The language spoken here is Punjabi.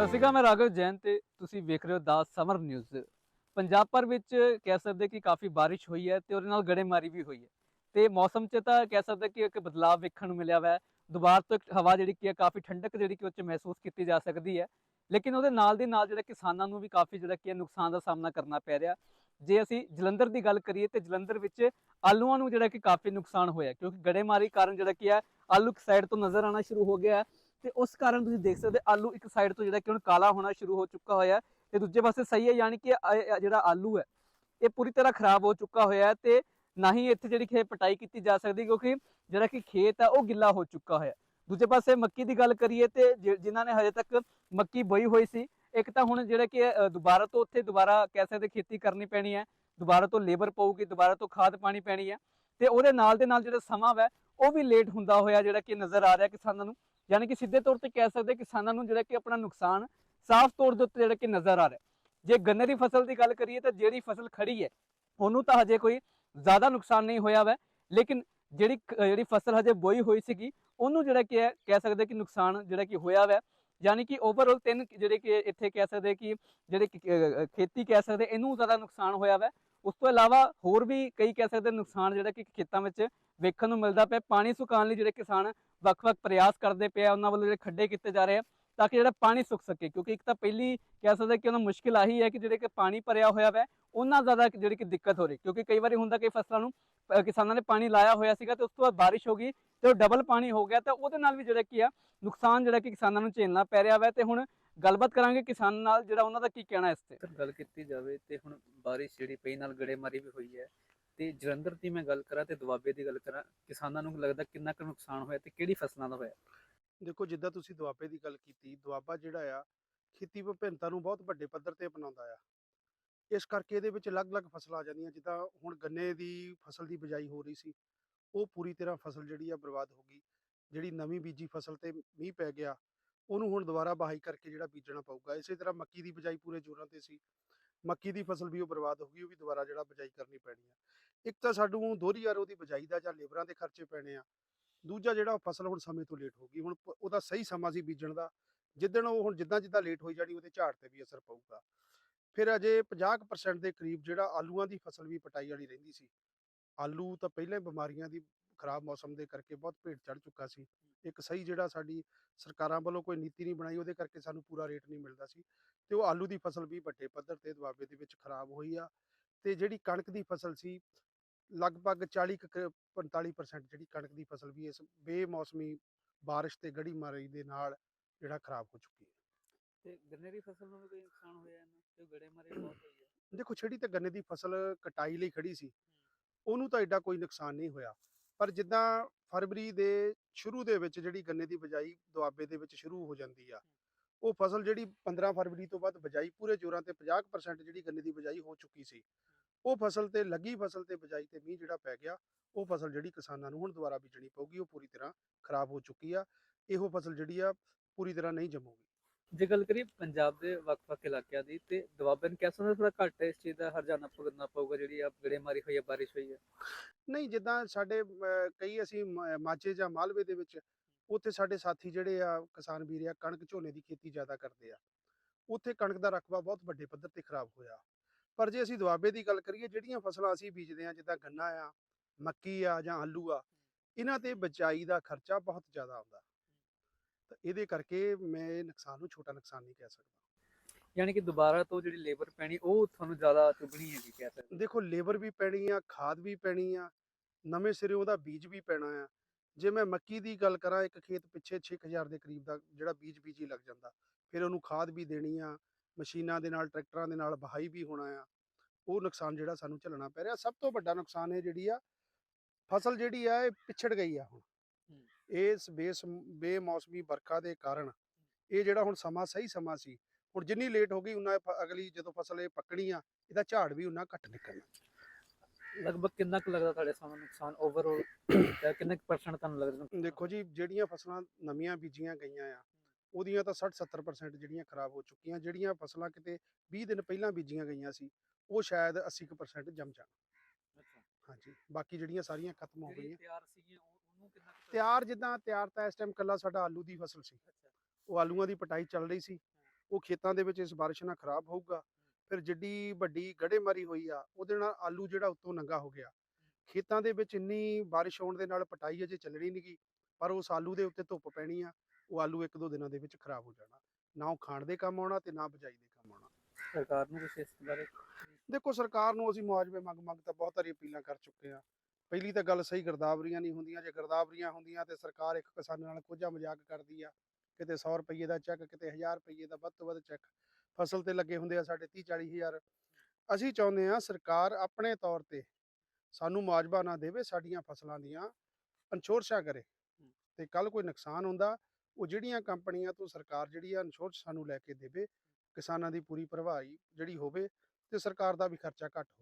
ਸਤਿ ਸ਼੍ਰੀ ਅਕਾਲ, ਮੈਂ ਰਾਘਵ ਜੈਨ ਤੇ ਤੁਸੀਂ ਵੇਖ ਰਹੇ ਹੋ ਦਾ ਸਮਰ ਨਿਊਜ਼। ਪੰਜਾਬ ਭਰ ਵਿੱਚ ਕਹਿ ਸਕਦੇ ਕਿ ਕਾਫੀ ਬਾਰਿਸ਼ ਹੋਈ ਹੈ ਤੇ ਉਹਦੇ ਨਾਲ ਗੜੇਮਾਰੀ ਵੀ ਹੋਈ ਹੈ। ਤੇ ਮੌਸਮ 'ਚ ਤਾਂ ਕਹਿ ਸਕਦੇ ਕਿ ਇੱਕ ਬਦਲਾਅ ਵੇਖਣ ਨੂੰ ਮਿਲਿਆ ਵਾ। ਦੁਬਾਰਾ ਤੋਂ ਹਵਾ ਜਿਹੜੀ ਕੀ ਹੈ, ਕਾਫੀ ਠੰਡਕ ਜਿਹੜੀ ਕਿ ਉਹ 'ਚ ਮਹਿਸੂਸ ਕੀਤੀ ਜਾ ਸਕਦੀ ਹੈ। ਲੇਕਿਨ ਉਹਦੇ ਨਾਲ ਦੇ ਨਾਲ ਜਿਹੜਾ ਕਿਸਾਨਾਂ ਨੂੰ ਵੀ ਕਾਫੀ ਜਿਹੜਾ ਕੀ ਹੈ, ਨੁਕਸਾਨ ਦਾ ਸਾਹਮਣਾ ਕਰਨਾ ਪੈ ਰਿਹਾ। ਜੇ ਅਸੀਂ ਜਲੰਧਰ ਦੀ ਗੱਲ ਕਰੀਏ ਤੇ ਜਲੰਧਰ ਵਿੱਚ ਆਲੂਆਂ ਨੂੰ ਜਿਹੜਾ ਕਿ ਕਾਫੀ ਨੁਕਸਾਨ ਹੋਇਆ, ਕਿਉਂਕਿ ਗੜੇਮਾਰੀ ਕਾਰਨ ਜਿਹੜਾ ਕੀ ਹੈ, ਆਲੂ ਇੱਕ ਸਾਈਡ ਤੋਂ ਨਜ਼ਰ ਆਉਣਾ ਸ਼ੁਰੂ ਹੋ ਗਿਆ ਤੇ ਉਸ ਕਾਰਨ ਤੁਸੀਂ ਦੇਖ ਸਕਦੇ ਆਲੂ ਇੱਕ ਸਾਈਡ ਤੋਂ ਜਿਹੜਾ ਕਿ ਹੁਣ ਕਾਲਾ ਹੋਣਾ ਸ਼ੁਰੂ ਹੋ ਚੁੱਕਾ ਹੋਇਆ ਤੇ ਦੂਜੇ ਪਾਸੇ ਸਹੀ ਹੈ, ਯਾਨੀ ਕਿ ਜਿਹੜਾ ਆਲੂ ਹੈ, ਇਹ ਪੂਰੀ ਤਰ੍ਹਾਂ ਖਰਾਬ ਹੋ ਚੁੱਕਾ ਹੋਇਆ ਤੇ ਨਾ ਹੀ ਇੱਥੇ ਜਿਹੜੀ ਖੇ ਪਟਾਈ ਕੀਤੀ ਜਾ ਸਕਦੀ ਕਿਉਂਕਿ ਜਿਹੜਾ ਕਿ ਖੇਤ ਹੈ, ਉਹ ਗਿੱਲਾ ਹੋ ਚੁੱਕਾ ਹੋਇਆ ਦੂਜੇ ਪਾਸੇ ਮੱਕੀ ਦੀ ਗੱਲ ਕਰੀਏ ਤੇ ਜਿ- ਜਿਨ੍ਹਾਂ ਨੇ ਹਜੇ ਤੱਕ ਮੱਕੀ ਬਈ ਹੋਈ ਸੀ, ਇੱਕ ਤਾਂ ਹੁਣ ਜਿਹੜਾ ਕਿ ਦੁਬਾਰਾ ਤੋਂ ਉੱਥੇ ਦੁਬਾਰਾ ਕਹਿ ਸਕਦੇ ਖੇਤੀ ਕਰਨੀ ਪੈਣੀ ਹੈ, ਦੁਬਾਰਾ ਤੋਂ ਲੇਬਰ ਪਊਗੀ, ਦੁਬਾਰਾ ਤੋਂ ਖਾਦ ਪਾਣੀ ਪੈਣੀ ਹੈ ਤੇ ਉਹਦੇ ਨਾਲ ਦੇ ਨਾਲ ਜਿਹੜਾ ਸਮਾਂ ਹੈ ਉਹ ਵੀ ਲੇਟ ਹੁੰਦਾ ਹੋਇਆ ਜਿਹੜਾ ਕਿ ਨਜ਼ਰ ਆ ਰਿਹਾ ਕਿਸਾਨਾਂ ਨੂੰ। ਯਾਨੀ ਕਿ ਸਿੱਧੇ ਤੌਰ ਤੇ ਕਹਿ ਸਕਦੇ ਕਿਸਾਨਾਂ ਨੂੰ ਜਿਹੜਾ ਕਿ ਆਪਣਾ ਨੁਕਸਾਨ ਸਾਫ਼ ਤੌਰ ਦੇ ਉੱਤੇ ਜਿਹੜਾ ਕਿ ਨਜ਼ਰ ਆ ਰਿਹਾ ਜੇ ਗੰਨੇ ਦੀ ਫਸਲ ਦੀ ਗੱਲ ਕਰੀਏ ਤਾਂ ਜਿਹੜੀ ਫਸਲ ਖੜੀ ਹੈ, ਉਹਨੂੰ ਤਾਂ ਹਜੇ ਕੋਈ ਜ਼ਿਆਦਾ ਨੁਕਸਾਨ ਨਹੀਂ ਹੋਇਆ ਵੈ, ਲੇਕਿਨ ਜਿਹੜੀ ਜਿਹੜੀ ਫਸਲ ਹਜੇ ਬੋਈ ਹੋਈ ਸੀਗੀ, ਉਹਨੂੰ ਜਿਹੜਾ ਕਿ ਹੈ ਕਹਿ ਸਕਦੇ ਕਿ ਨੁਕਸਾਨ ਜਿਹੜਾ ਕਿ ਹੋਇਆ ਵੈ। ਯਾਨੀ ਕਿ ਓਵਰਆਲ ਤਿੰਨ ਜਿਹੜੇ ਕਿ ਇੱਥੇ ਕਹਿ ਸਕਦੇ ਕਿ ਜਿਹੜੇ ਖੇਤੀ ਕਹਿ ਸਕਦੇ, ਇਹਨੂੰ ਜ਼ਿਆਦਾ ਨੁਕਸਾਨ ਹੋਇਆ ਵੈ। ਉਸ ਤੋਂ ਇਲਾਵਾ ਹੋਰ ਵੀ ਕਈ ਕਹਿ ਸਕਦੇ ਨੁਕਸਾਨ ਜਿਹੜਾ ਕਿ ਖੇਤਾਂ ਵਿੱਚ ਵੇਖਣ ਨੂੰ ਮਿਲਦਾ ਪਿਆ, ਪਾਣੀ ਸੁਕਾਉਣ ਲਈ ਜਿਹੜੇ ਕਿਸਾਨ ਵੱਖ-ਵੱਖ ਪ੍ਰਯਾਸ ਕਰਦੇ ਪਏ ਆ, ਉਹਨਾਂ ਵੱਲੋਂ ਜਿਹੜੇ ਖੱਡੇ ਕੀਤੇ ਜਾ ਰਹੇ ਆ, ਤਾਂ ਕਿ ਜਿਹੜਾ ਪਾਣੀ ਸੁੱਕ ਸਕੇ, ਕਿਉਂਕਿ ਇੱਕ ਤਾਂ ਪਹਿਲੀ ਕਹਿ ਸਕਦੇ ਕਿ ਉਹਨਾਂ ਮੁਸ਼ਕਿਲ ਆਹੀ ਹੈ ਕਿ ਜਿਹੜੇ ਕਿ ਪਾਣੀ ਭਰਿਆ ਹੋਇਆ ਵੈ, ਉਹਨਾਂ ਜ਼ਿਆਦਾ ਜਿਹੜੀ ਕਿ ਦਿੱਕਤ ਹੋ ਰਹੀ, ਕਿਉਂਕਿ ਕਈ ਵਾਰੀ ਹੁੰਦਾ ਕਿ ਫਸਲਾਂ ਨੂੰ ਕਿਸਾਨਾਂ ਨੇ ਪਾਣੀ ਲਾਇਆ ਹੋਇਆ ਸੀਗਾ ਤੇ ਉਸ ਤੋਂ ਬਾਅਦ ਬਾਰਿਸ਼ ਹੋ ਗਈ, ਤੇ ਉਹ ਡਬਲ ਪਾਣੀ ਹੋ ਗਿਆ, ਤਾਂ ਉਹਦੇ ਨਾਲ ਵੀ ਜਿਹੜਾ ਕੀ ਆ, ਨੁਕਸਾਨ ਜਿਹੜਾ ਕਿ ਕਿਸਾਨਾਂ ਨੂੰ ਝੇਲਣਾ ਪੈ ਰਿਹਾ ਵੈ, ਤੇ ਹੁਣ ਗੱਲਬਾਤ ਕਰਾਂਗੇ ਕਿਸਾਨ ਨਾਲ ਜਿਹੜਾ ਉਹਨਾਂ ਦਾ ਕੀ ਕਹਿਣਾ ਇਸ ਤੇ। ਗੱਲ ਕੀਤੀ ਜਾਵੇ ਤੇ ਹੁਣ ਬਾਰਿਸ਼ ਜਿਹੜੀ ਪਈ ਨਾਲ ਗੜੇਮਾਰੀ ਵੀ ਹੋਈ ਹੈ ਤੇ ਜਲੰਧਰ ਦੀ ਮੈਂ ਗੱਲ ਕਰਾਂ ਤੇ ਦੁਆਬੇ ਦੀ ਗੱਲ ਕਰਾਂ, ਕਿਸਾਨਾਂ ਨੂੰ ਲੱਗਦਾ ਕਿੰਨਾ ਕੁ ਨੁਕਸਾਨ ਹੋਇਆ ਤੇ ਕਿਹੜੀ ਫਸਲਾਂ ਦਾ ਹੋਇਆ? ਦੇਖੋ, ਜਿੱਦਾਂ ਤੁਸੀਂ ਦੁਆਬੇ ਦੀ ਗੱਲ ਕੀਤੀ, ਦੁਆਬਾ ਜਿਹੜਾ ਆ, ਖੇਤੀ ਵਿਭਿੰਨਤਾ ਨੂੰ ਬਹੁਤ ਵੱਡੇ ਪੱਧਰ ਤੇ ਅਪਣਾਉਂਦਾ ਆ। ਇਸ ਕਰਕੇ ਇਹਦੇ ਵਿੱਚ ਅਲੱਗ-ਅਲੱਗ ਫਸਲਾਂ ਆ ਜਾਂਦੀਆਂ, ਜਿੱਦਾਂ ਹੁਣ ਗੰਨੇ ਦੀ ਫਸਲ ਦੀ ਬਿਜਾਈ ਹੋ ਰਹੀ ਸੀ, ਉਹ ਪੂਰੀ ਤਰ੍ਹਾਂ ਫਸਲ ਜਿਹੜੀ ਆ ਬਰਬਾਦ ਹੋ ਗਈ। ਜਿਹੜੀ ਨਵੀਂ ਬੀਜੀ ਫਸਲ ਤੇ ਮੀਂਹ ਪੈ ਗਿਆ, ਉਹਨੂੰ ਹੁਣ ਦੁਬਾਰਾ ਬਹਾਈ ਕਰਕੇ ਜਿਹੜਾ ਬੀਜਣਾ ਪਊਗਾ, ਇਸੇ ਤਰ੍ਹਾਂ ਮੱਕੀ ਦੀ ਬਿਜਾਈ ਪੂਰੇ ਜ਼ੋਰਾਂ ਤੇ ਸੀ। ਮੱਕੀ ਦੀ ਫਸਲ ਵੀ ਉਹ ਬਰਬਾਦ ਹੋ ਗਈ, ਉਹ ਵੀ ਦੁਬਾਰਾ ਜਿਹੜਾ ਬਿਜਾਈ ਕਰਨੀ ਪੈਣੀ ਆ। ਇੱਕ ਤਾਂ ਸਾਨੂੰ ਦੋਹਰੀ ਯਾਰ ਉਹਦੀ ਬਿਜਾਈ ਦਾ ਜਾਂ ਲੇਬਰਾਂ ਦੇ ਖਰਚੇ ਪੈਣੇ ਆ। ਦੂਜਾ ਜਿਹੜਾ ਉਹ ਫਸਲ ਹੁਣ ਸਮੇਂ ਤੋਂ ਲੇਟ ਹੋ ਗਈ, ਹੁਣ ਉਹਦਾ ਸਹੀ ਸਮਾਂ ਸੀ ਬੀਜਣ ਦਾ। ਜਿੱਦਣ ਉਹ ਹੁਣ ਜਿੱਦਾਂ ਜਿੱਦਾਂ ਲੇਟ ਹੋਈ ਜਾਣੀ, ਉਹਦੇ ਝਾੜ ਤੇ ਵੀ ਅਸਰ ਪਊਗਾ। ਫਿਰ ਅਜੇ 50% ਦੇ ਕਰੀਬ ਜਿਹੜਾ ਆਲੂਆਂ ਦੀ ਫਸਲ ਵੀ ਪਟਾਈ ਵਾਲੀ ਰਹਿੰਦੀ ਸੀ। ਆਲੂ ਤਾਂ ਪਹਿਲਾਂ ਬਿਮਾਰੀਆਂ ਦੀ ਖਰਾਬ ਮੌਸਮ ਦੇ ਕਰਕੇ ਬਹੁਤ ਭੇਟ ਚੜ ਚੁੱਕਾ ਸੀ। ਇੱਕ ਸਹੀ ਜਿਹੜਾ ਸਾਡੀ ਸਰਕਾਰਾਂ ਵੱਲੋਂ ਕੋਈ ਨੀਤੀ ਨਹੀਂ ਬਣਾਈ, ਉਹਦੇ ਕਰਕੇ ਸਾਨੂੰ ਪੂਰਾ ਰੇਟ ਨਹੀਂ ਮਿਲਦਾ ਸੀ। ਤੇ ਉਹ ਆਲੂ ਦੀ ਫਸਲ ਵੀ ਵੱਡੇ ਪੱਧਰ ਤੇ ਦੁਆਬੇ ਦੇ ਵਿੱਚ ਖਰਾਬ ਹੋਈ ਆ। ਤੇ ਜਿਹੜੀ ਕਣਕ ਦੀ ਫਸਲ ਸੀ ਲਗਭਗ 40 ਕੁ ਕ- 45% ਜਿਹੜੀ ਕਣਕ ਦੀ ਫਸਲ ਵੀ ਇਸ ਬੇਮੌਸਮੀ ਬਾਰਿਸ਼ ਤੇ ਗੜੀ ਮਾਰੀ ਦੇ ਨਾਲ ਜਿਹੜਾ ਖਰਾਬ ਹੋ ਚੁੱਕੀ ਹੈ। ਤੇ ਗੰਨੇ ਦੀ ਫਸਲ ਨੂੰ ਵੀ ਕੋਈ ਨੁਕਸਾਨ ਹੋਇਆ ਇਹਨਾਂ ਤੇ ਗੜੇਮਾਰੀ ਬਹੁਤ ਹੋਈ ਹੈ। ਦੇਖੋ ਛੜੀ ਤੇ ਗੰਨੇ ਦੀ ਫਸਲ ਕਟਾਈ ਲਈ ਖੜੀ ਸੀ। ਉਹਨੂੰ ਤਾਂ ਐਡਾ ਕੋਈ ਨੁਕਸਾਨ ਨਹੀਂ ਹੋਇਆ। ਪਰ ਜਿੱਦਾਂ ਫਰਵਰੀ ਦੇ ਸ਼ੁਰੂ ਦੇ ਵਿੱਚ ਜਿਹੜੀ ਗੰਨੇ ਦੀ ਬਿਜਾਈ ਦੁਆਬੇ ਦੇ ਵਿੱਚ ਸ਼ੁਰੂ ਹੋ ਜਾਂਦੀ ਆ ਉਹ ਫਸਲ ਜਿਹੜੀ 15 ਫਰਵਰੀ ਤੋਂ ਬਾਅਦ ਬਿਜਾਈ ਪੂਰੇ ਜੋਰਾਂ ਤੇ 50% ਜਿਹੜੀ ਗੰਨੇ ਦੀ ਬਿਜਾਈ ਹੋ ਚੁੱਕੀ ਸੀ। ਉਹ ਫਸਲ ਤੇ ਲੱਗੀ ਫਸਲ ਤੇ ਬਿਜਾਈ ਤੇ ਮੀਂਹ ਜਿਹੜਾ ਪੈ ਗਿਆ ਉਹ ਫਸਲ ਜਿਹੜੀ ਕਿਸਾਨਾਂ ਨੂੰ ਹੁਣ ਦੁਬਾਰਾ ਬੀਜਣੀ ਪਊਗੀ ਉਹ ਪੂਰੀ ਤਰ੍ਹਾਂ ਖਰਾਬ ਹੋ ਚੁੱਕੀ ਆ ਇਹੋ ਫਸਲ ਜਿਹੜੀ ਆ ਪੂਰੀ ਤਰ੍ਹਾਂ ਨਹੀਂ ਜੰਮੂਗੀ। ਜੇ ਗੱਲ ਕਰੀਏ ਪੰਜਾਬ ਦੇ ਵੱਖ-ਵੱਖ ਇਲਾਕਿਆਂ ਦੀ ਤੇ ਦੁਆਬੇ ਨੂੰ ਕਹਿ ਥੋੜਾ ਘੱਟ ਹੈ ਇਸ ਚੀਜ਼ ਦਾ ਹਰਜਾਨਾ ਭੁਗਤਣਾ ਪਊਗਾ ਜਿਹੜੀ ਆ ਗੜੇਮਾਰੀ ਹੋਈ ਹੈ ਬਾਰਿਸ਼ ਹੋਈ ਹੈ ਨਹੀਂ ਜਿੱਦਾਂ ਸਾਡੇ ਕਈ ਅਸੀਂ ਮਾਝੇ ਜਾਂ ਮਾਲਵੇ ਦੇ ਵਿੱਚ ਉੱਥੇ ਸਾਡੇ ਸਾਥੀ ਜਿਹੜੇ ਆ ਕਿਸਾਨ ਵੀਰ ਆ ਕਣਕ ਝੋਨੇ ਦੀ ਖੇਤੀ ਜ਼ਿਆਦਾ ਕਰਦੇ ਆ। ਉੱਥੇ ਕਣਕ ਦਾ ਰਕਬਾ ਬਹੁਤ ਵੱਡੇ ਪੱਧਰ ਤੇ ਖਰਾਬ ਹੋਇਆ। ਪਰ ਜੇ ਅਸੀਂ ਦੁਆਬੇ ਦੀ ਗੱਲ ਕਰੀਏ ਜਿਹੜੀਆਂ ਫਸਲਾਂ ਅਸੀਂ ਬੀਜਦੇ ਆ ਜਿੱਦਾਂ ਗੰਨਾ ਆ ਮੱਕੀ ਆ ਜਾਂ ਆਲੂ ਆ ਇਹਨਾਂ ਤੇ ਬਚਾਈ ਦਾ ਖਰਚਾ ਬਹੁਤ ਜ਼ਿਆਦਾ ਆਉਂਦਾ। ਤਾਂ ਇਹਦੇ ਕਰਕੇ ਮੈਂ ਇਹ ਨੁਕਸਾਨ ਨੂੰ ਛੋਟਾ ਨੁਕਸਾਨ ਨਹੀਂ ਕਹਿ ਸਕਦਾ। ਯਾਨੀ ਕਿ ਦੁਬਾਰਾ ਤੋਂ ਜਿਹੜੀ ਲੇਬਰ ਪੈਣੀ ਉਹ ਤੁਹਾਨੂੰ ਜ਼ਿਆਦਾ ਚੁਭਣੀ ਹੈਗੀ ਕਹਿ ਸਕਦੇ ਦੇਖੋ ਲੇਬਰ ਵੀ ਪੈਣੀ ਆ ਖਾਦ ਵੀ ਪੈਣੀ ਆ ਨਵੇਂ ਸਿਰੇ ਉਹਦਾ ਬੀਜ ਵੀ ਪੈਣਾ ਆ। ਜੇ ਮੈਂ ਮੱਕੀ ਦੀ ਗੱਲ ਕਰਾਂ ਇੱਕ ਖੇਤ ਪਿੱਛੇ 6000 ਦੇ ਕਰੀਬ ਦਾ ਜਿਹੜਾ ਬੀਜ ਬੀਜ ਹੀ ਲੱਗ ਜਾਂਦਾ ਫਿਰ ਉਹਨੂੰ ਖਾਦ ਵੀ ਦੇਣੀ ਆ ਮਸ਼ੀਨਾਂ ਦੇ ਨਾਲ ਟਰੈਕਟਰਾਂ ਦੇ ਨਾਲ ਵਹਾਈ ਵੀ ਹੋਣਾ ਆ ਉਹ ਨੁਕਸਾਨ ਜਿਹੜਾ ਸਾਨੂੰ ਝੱਲਣਾ ਪੈ ਰਿਹਾ ਸਭ ਤੋਂ ਵੱਡਾ ਨੁਕਸਾਨ ਇਹ ਜਿਹੜੀ ਆ ਫਸਲ ਜਿਹੜੀ ਆ ਇਹ ਪਿਛੜ ਗਈ ਆ ਹੁਣ। ਇਸ ਬੇਸ ਬੇਮੌਸਮੀ ਵਰਖਾ ਦੇ ਕਾਰਨ ਇਹ ਜਿਹੜਾ ਹੁਣ ਸਮਾਂ ਸਹੀ ਸਮਾਂ ਸੀ ਹੁਣ ਜਿੰਨੀ ਲੇਟ ਹੋ ਗਈ ਫ- ਅਗਲੀ ਜਦੋਂ ਫਸਲ ਇਹ ਪੱਕਣੀ ਆ ਇਹਦਾ ਝਾੜ ਵੀ ਉਨਾ ਘੱਟ ਨਿਕਲਣਾ ਲਗਭਗ ਕਿੰਨਾ ਕੁ ਲੱਗਦਾ ਤੁਹਾਡੇ ਸਾਹਮਣੇ ਨੁਕਸਾਨ ਓਵਰਆਲ ਕਿੰਨੇ ਪਰਸੈਂਟ ਤੁਹਾਨੂੰ ਲੱਗਦਾ? ਦੇਖੋ ਜੀ ਜਿਹੜੀਆਂ ਫਸਲਾਂ ਨਵੀਆਂ ਬੀਜੀਆਂ ਗਈਆਂ ਆ ਉਹਦੀਆਂ ਤਾਂ 60-70% ਜਿਹੜੀਆਂ ਖਰਾਬ ਹੋ ਚੁੱਕੀਆਂ ਜਿਹੜੀਆਂ ਫਸਲਾਂ ਕਿਤੇ 20 ਦਿਨ ਪਹਿਲਾਂ ਬੀਜੀਆਂ ਗਈਆਂ ਸੀ ਉਹ ਸ਼ਾਇਦ 80% ਜੰਮ ਜਾਣ। ਹਾਂਜੀ ਬਾਕੀ ਜਿਹੜੀਆਂ ਸਾਰੀਆਂ ਖਤਮ ਹੋ ਗਈਆਂ। ਤਿਆਰ ਸੀਗੀਆਂ ਉਹ- ਉਹਨੂੰ ਕਿੰਨਾ ਕੁ ਤਿਆਰ ਜਿੱਦਾਂ ਤਿਆਰ ਤਾਂ ਇਸ ਟਾਈਮ ਕੱਲਾ ਸਾਡਾ ਆਲੂ ਦੀ ਫਸਲ ਸੀ। ਉਹ ਆਲੂਆਂ ਦੀ ਪਟਾਈ ਚੱਲ ਰਹੀ ਸੀ। ਉਹ ਖੇਤਾਂ ਦੇ ਵਿੱਚ ਇਸ ਬਾਰਿਸ਼ ਨਾਲ ਖਰਾਬ ਹੋਊਗਾ ਫਿਰ ਜਿੱਡੀ ਵੱਡੀ ਗੜੇਮਾਰੀ ਹੋਈ ਆ ਉਹਦੇ ਨਾਲ ਆਲੂ ਜਿਹੜਾ ਉੱਤੋਂ ਨੰਗਾ ਹੋ ਗਿਆ। ਖੇਤਾਂ ਦੇ ਵਿੱਚ ਇੰਨੀ ਬਾਰਿਸ਼ ਹੋਣ ਦੇ ਨਾਲ ਪਟਾਈ ਅਜੇ ਚੱਲਣੀ ਨਹੀਂਗੀ ਪਰ ਉਸ ਆਲੂ ਦੇ ਉੱਤੇ ਧੁੱਪ ਪੈਣੀ ਆ ਉਹ ਆਲੂ ਇੱਕ ਦੋ ਦਿਨਾਂ ਦੇ ਵਿੱਚ ਖਰਾਬ ਹੋ ਜਾਣਾ। ਨਾ ਉਹ ਖਾਣ ਦੇ ਕੰਮ ਆਉਣਾ ਤੇ ਨਾ ਬਜਾਈ ਦੇ ਕੰਮ ਆਉਣਾ। ਸਰਕਾਰ ਨੂੰ ਕੁਝ ਇਸ ਬਾਰੇ ਦੇਖੋ ਸਰਕਾਰ ਨੂੰ ਅਸੀਂ ਮੁਆਵਜ਼ੇ ਮੰਗ ਮੰਗ ਤਾਂ ਬਹੁਤ ਸਾਰੀ ਅਪੀਲਾਂ ਕਰ ਚੁੱਕੇ ਆ ਪਹਿਲੀ ਤਾਂ ਗੱਲ ਸਹੀ ਗਰਦਾਵਰੀਆਂ ਨਹੀਂ ਹੁੰਦੀਆਂ। ਜੇ ਗਰਦਾਵਰੀਆਂ ਹੁੰਦੀਆਂ ਤੇ ਸਰਕਾਰ ਇੱਕ ਕਿਸਾਨ ਨਾਲ ਕੋਝਾ ਮਜ਼ਾਕ ਕਰਦੀ ਆ। ਕਿਤੇ 100 ਰੁਪਏ ਦਾ ਚੈੱਕ ਕਿਤੇ 1000 ਰੁਪਏ ਦਾ ਵੱਧ ਤੋਂ ਵੱਧ ਚੈੱਕ। ਫਸਲ ਤੇ ਲੱਗੇ ਹੁੰਦੇ ਆ ਸਾਡੇ 30 40 ਹਜ਼ਾਰ। ਅਸੀਂ ਚਾਹੁੰਦੇ ਆ ਸਰਕਾਰ ਆਪਣੇ ਤੌਰ ਤੇ ਸਾਨੂੰ ਮੁਆਵਜ਼ਾ ਨਾ ਦੇਵੇ ਸਾਡੀਆਂ ਫਸਲਾਂ ਦੀਆਂ ਇੰਸ਼ੋਰੈਂਸਾਂ ਕਰੇ। ਤੇ ਕੱਲ ਕੋਈ ਨੁਕਸਾਨ ਹੁੰਦਾ, ਉਹ ਜਿਹੜੀਆਂ ਕੰਪਨੀਆਂ ਤੋਂ ਸਰਕਾਰ ਜਿਹੜੀ ਆ ਇੰਸ਼ੋਰੈਂਸ ਸਾਨੂੰ ਲੈ ਕੇ ਦੇਵੇ, ਕਿਸਾਨਾਂ ਦੀ ਪੂਰੀ ਭਰਵਾਈ ਜਿਹੜੀ ਹੋਵੇ, ਤੇ ਸਰਕਾਰ ਦਾ ਵੀ ਖਰਚਾ ਘੱਟ ਹੋਵੇ